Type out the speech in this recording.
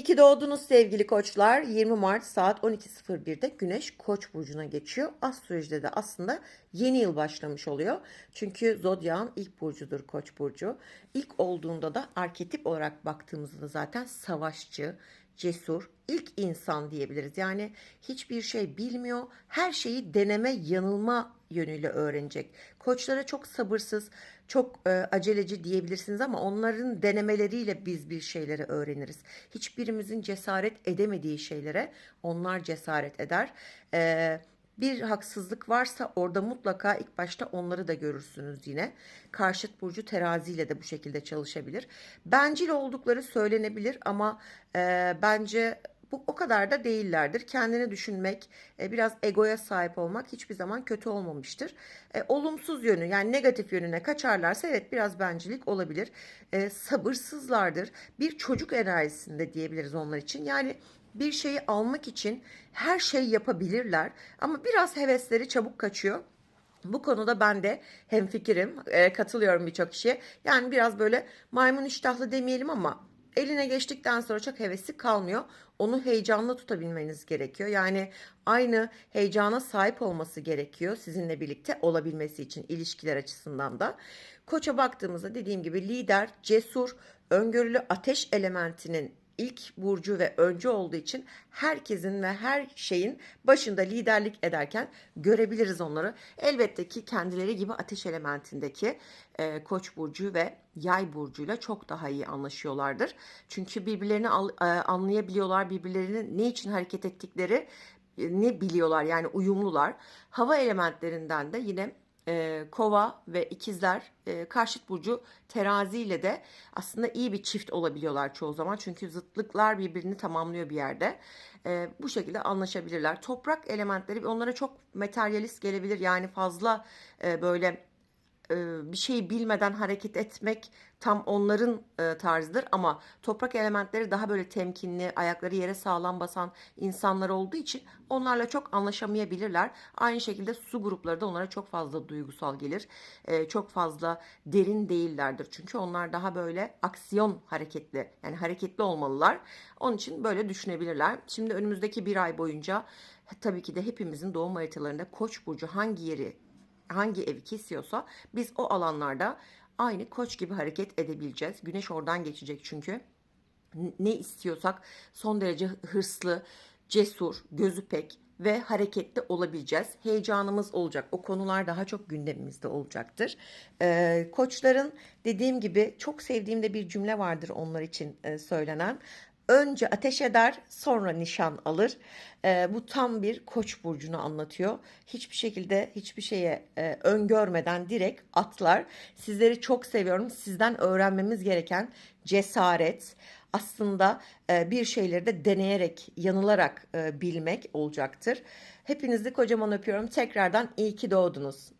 İyi ki doğdunuz sevgili koçlar. 20 Mart saat 12.01'de Güneş Koç burcuna geçiyor. Sürede de aslında yeni yıl başlamış oluyor. Çünkü Zodya'nın ilk burcudur Koç burcu. İlk olduğunda da arketip olarak baktığımızda zaten savaşçı, cesur, ilk insan diyebiliriz. Yani hiçbir şey bilmiyor, her şeyi deneme, yanılma yönüyle öğrenecek. Koçlara çok sabırsız, çok e, aceleci diyebilirsiniz ama onların denemeleriyle biz bir şeyleri öğreniriz. Hiçbirimizin cesaret edemediği şeylere onlar cesaret eder. E, bir haksızlık varsa orada mutlaka ilk başta onları da görürsünüz yine. Karşıt burcu teraziyle de bu şekilde çalışabilir. Bencil oldukları söylenebilir ama e, bence bu o kadar da değillerdir. Kendini düşünmek, e, biraz egoya sahip olmak hiçbir zaman kötü olmamıştır. E, olumsuz yönü yani negatif yönüne kaçarlarsa evet biraz bencillik olabilir. E, sabırsızlardır. Bir çocuk enerjisinde diyebiliriz onlar için. Yani bir şeyi almak için her şey yapabilirler ama biraz hevesleri çabuk kaçıyor. Bu konuda ben de hemfikirim, e, katılıyorum birçok kişiye. Yani biraz böyle maymun iştahlı demeyelim ama eline geçtikten sonra çok hevesi kalmıyor. Onu heyecanlı tutabilmeniz gerekiyor. Yani aynı heyecana sahip olması gerekiyor sizinle birlikte olabilmesi için ilişkiler açısından da. Koça baktığımızda dediğim gibi lider, cesur, öngörülü ateş elementinin ilk burcu ve öncü olduğu için herkesin ve her şeyin başında liderlik ederken görebiliriz onları. Elbette ki kendileri gibi ateş elementindeki e, koç burcu ve yay burcuyla çok daha iyi anlaşıyorlardır. Çünkü birbirlerini al, e, anlayabiliyorlar, birbirlerinin ne için hareket ettikleri e, ne biliyorlar yani uyumlular. Hava elementlerinden de yine e, kova ve ikizler e, karşıt burcu teraziyle de aslında iyi bir çift olabiliyorlar çoğu zaman. Çünkü zıtlıklar birbirini tamamlıyor bir yerde. E, bu şekilde anlaşabilirler. Toprak elementleri onlara çok materyalist gelebilir. Yani fazla e, böyle bir şeyi bilmeden hareket etmek tam onların e, tarzıdır ama toprak elementleri daha böyle temkinli, ayakları yere sağlam basan insanlar olduğu için onlarla çok anlaşamayabilirler. Aynı şekilde su grupları da onlara çok fazla duygusal gelir. E, çok fazla derin değillerdir. Çünkü onlar daha böyle aksiyon hareketli yani hareketli olmalılar. Onun için böyle düşünebilirler. Şimdi önümüzdeki bir ay boyunca tabii ki de hepimizin doğum haritalarında Koç burcu hangi yeri hangi evi kesiyorsa biz o alanlarda aynı koç gibi hareket edebileceğiz. Güneş oradan geçecek çünkü. Ne istiyorsak son derece hırslı, cesur, gözü pek ve hareketli olabileceğiz. Heyecanımız olacak. O konular daha çok gündemimizde olacaktır. Ee, koçların dediğim gibi çok sevdiğim de bir cümle vardır onlar için e, söylenen. Önce ateş eder, sonra nişan alır. E, bu tam bir koç burcunu anlatıyor. Hiçbir şekilde hiçbir şeye e, öngörmeden direkt atlar. Sizleri çok seviyorum. Sizden öğrenmemiz gereken cesaret, aslında e, bir şeyleri de deneyerek, yanılarak e, bilmek olacaktır. Hepinizi kocaman öpüyorum. Tekrardan iyi ki doğdunuz.